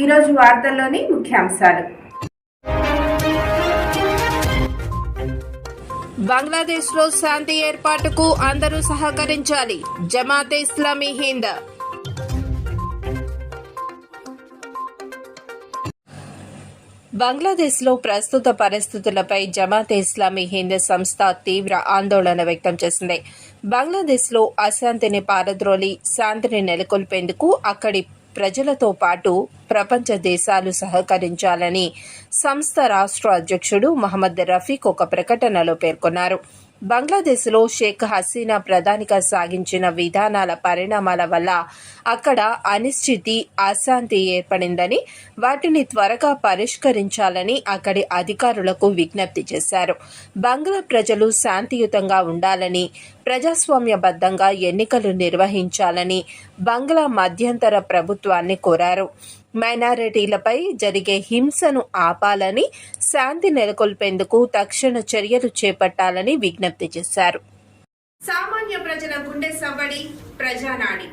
ఈరోజు వార్తల్లోని ముఖ్యాంశాలు. బంగ్లాదేశ్లో శాంతి ఏర్పాటుకు అందరూ సహకరించాలి. జమాతే ఇస్లామీ హింద్. బంగ్లాదేశ్లో ప్రస్తుత పరిస్థితులపై జమాతే ఇస్లామీ హింద్ సంస్థ తీవ్ర ఆందోళన వ్యక్తం చేసింది. బంగ్లాదేశ్లో అశాంతిని పారద్రోలి శాంతిని నెలకొల్పేందుకు అక్కడి ప్రజలతో పాటు ప్రపంచ దేశాలు సహకరించాలని సంస్థ రాష్ట్ర అధ్యక్షుడు మహమ్మద్ రఫీక్ ఒక ప్రకటనలో పేర్కొన్నారు. బంగ్లాదేశ్లో షేక్ హసీనా ప్రధానిగా సాగించిన విధానాల పరిణామాల వల్ల అక్కడ అనిశ్చితి అశాంతి ఏర్పడిందని వాటిని త్వరగా పరిష్కరించాలని అక్కడి అధికారులకు విజ్ఞప్తి చేశారు. బంగ్లా ప్రజలు శాంతియుతంగా ఉండాలని ప్రజాస్వామ్యబద్ధంగా ఎన్నికలు నిర్వహించాలని బంగ్లా మధ్యంతర ప్రభుత్వాన్ని కోరారు. మైనారిటీలపై జరిగే హింసను ఆపాలని శాంతి నెలకొల్పేందుకు తక్షణ చర్యలు చేపట్టాలని విజ్ఞప్తి చేశారు. సామాన్య ప్రజల గుండె సవ్వడి ప్రజానాడి.